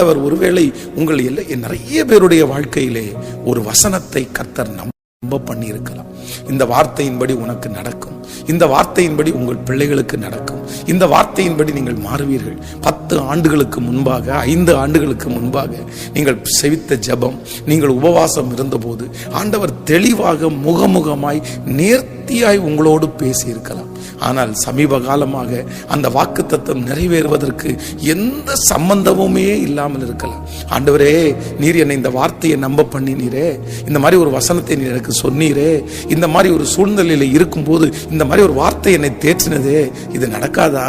ஆண்டவர் ஒருவேளை உங்கள் இல்லை நிறைய பேருடைய வாழ்க்கையிலே ஒரு வசனத்தை கர்த்தர் நம்ப பண்ணி இருக்கலாம் இந்த வார்த்தையின்படி உனக்கு நடக்கும். இந்த வார்த்தையின்படி உங்கள் பிள்ளைகளுக்கு நடக்கும். இந்த வார்த்தையின்படி நீங்கள் மாறுவீர்கள். பத்து ஆண்டுகளுக்கு முன்பாக ஐந்து ஆண்டுகளுக்கு முன்பாக நீங்கள் செவித்த ஜெபம் நீங்கள் உபவாசம் இருந்தபோது ஆண்டவர் தெளிவாக முகமுகமாய் நேர்த்த நேர்த்தியாய் உங்களோடு பேசியிருக்கலாம். ஆனால் சமீப காலமாக அந்த வாக்குத்தத்தம் நிறைவேறுவதற்கு எந்த சம்பந்தமுமே இல்லாமல் இருக்கலாம். ஆண்டவரே நீர் என்னை இந்த வார்த்தையை நம்ப பண்ணினீரே. இந்த மாதிரி ஒரு வசனத்தை நீர் எனக்கு சொன்னீரே. இந்த மாதிரி ஒரு சூழ்நிலையில் இருக்கும்போது இந்த மாதிரி ஒரு வார்த்தை என்னை தேற்றினதே இது நடக்காதா?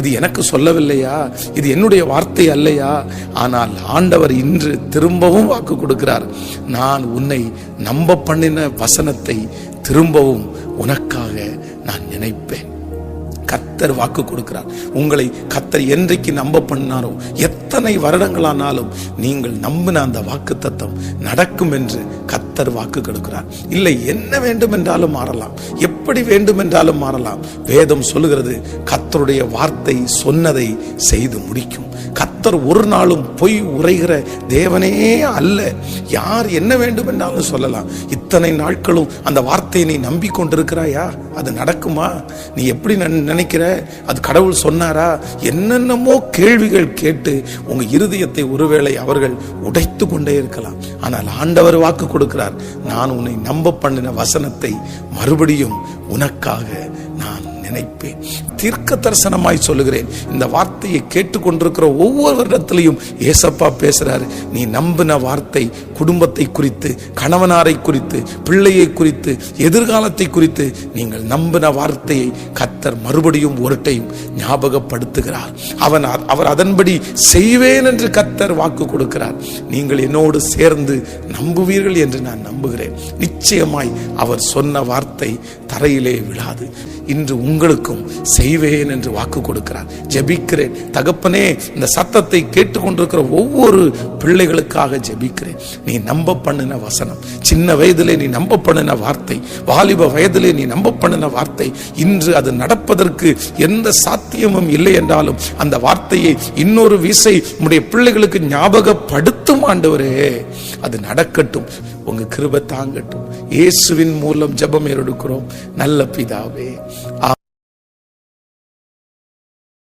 இது எனக்கு சொல்லவில்லையா? இது என்னுடைய வார்த்தை அல்லையா? ஆனால் ஆண்டவர் இன்று திரும்பவும் வாக்கு கொடுக்கிறார். நான் உன்னை நம்ப பண்ணின வசனத்தை திரும்பவும் உனக்காக நான் நினைப்பேன். கத்தர் வாக்கு கொடுக்கிறார். உங்களை கத்தர் என்றைக்கு நம்ப பண்ணாரோ எத்தனை வருடங்களானாலும் நீங்கள் நம்பின அந்த வாக்கு தத்தம் நடக்கும் என்று கத்தர் வாக்கு கொடுக்கிறார். இல்லை என்ன வேண்டும் என்றாலும் மாறலாம். எப்படி வேண்டும் என்றாலும் மாறலாம்? வேதம் சொல்லுகிறது கத்தருடைய வார்த்தை சொன்னதை செய்து முடிக்கும். கத்தர் ஒரு நாளும் பொய் உரைகிற தேவனே அல்ல. யார் என்ன வேண்டும் என்றாலும் சொல்லலாம். இத்தனை நாட்களும் அந்த வார்த்தையை நீ நம்பிக்கொண்டிருக்கிறாயா? அது நடக்குமா? நீ எப்படி நன்- நினைக்கிற? அது கடவுள் சொன்னாரா? என்னென்னமோ கேள்விகள் கேட்டு உங்க இருதயத்தை ஒருவேளை அவர்கள் உடைத்து கொண்டே இருக்கலாம். ஆனால் ஆண்டவர் வாக்கு கொடுக்கிறார். நான் உன்னை நம்ப பண்ணின வசனத்தை மறுபடியும் உனக்காக நான் நினைப்பேன். தீர்க்க தரிசனமாய் சொல்லுகிறேன். இந்த வார்த்தையை கேட்டுக்கொண்டிருக்கிற ஒவ்வொரு இடத்துலையும் ஏசப்பா பேசுறாரு. நீ நம்பின வார்த்தை குடும்பத்தை குறித்து கணவனாரை குறித்து பிள்ளையை குறித்து எதிர்காலத்தை குறித்து நீங்கள் நம்பின வார்த்தையை கத்தர் மறுபடியும் ஒருட்டையும் ஞாபகப்படுத்துகிறார். அவன் அவர் அதன்படி செய்வேன் என்று கத்தர் வாக்கு கொடுக்கிறார். நீங்கள் என்னோடு சேர்ந்து நம்புவீர்கள் என்று நான் நம்புகிறேன். நிச்சயமாய் அவர் சொன்ன வார்த்தை தரையிலே விழாது. இன்று உங்களுக்கும் செய்வேன் என்று வாக்கு கொடுக்கிறார். ஜெபிக்கிறேன். தகப்பனே இந்த சத்தத்தை கேட்டுக்கொண்டிருக்கிற ஒவ்வொரு பிள்ளைகளுக்காக ஜெபிக்கிறேன். நீ நம்ப பண்ணின வசனம் சின்ன வயதிலே நீ நம்ப பண்ணின வார்த்தை வாலிப வயதிலே நீ நம்ப பண்ணின வார்த்தை இன்று அது நடப்பதற்கு எந்த சாத்தியமும் இல்லை என்றாலும் அந்த வார்த்தையை இன்னொரு விசை உடைய பிள்ளைகளுக்கு ஞாபகப்படுத்தும் ஆண்டவரே. அது நடக்கட்டும். உங்க கிருப தாங்கட்டும். இயேசுவின் மூலம் ஜபம் எடுக்கிறோம் நல்ல பிதாவே.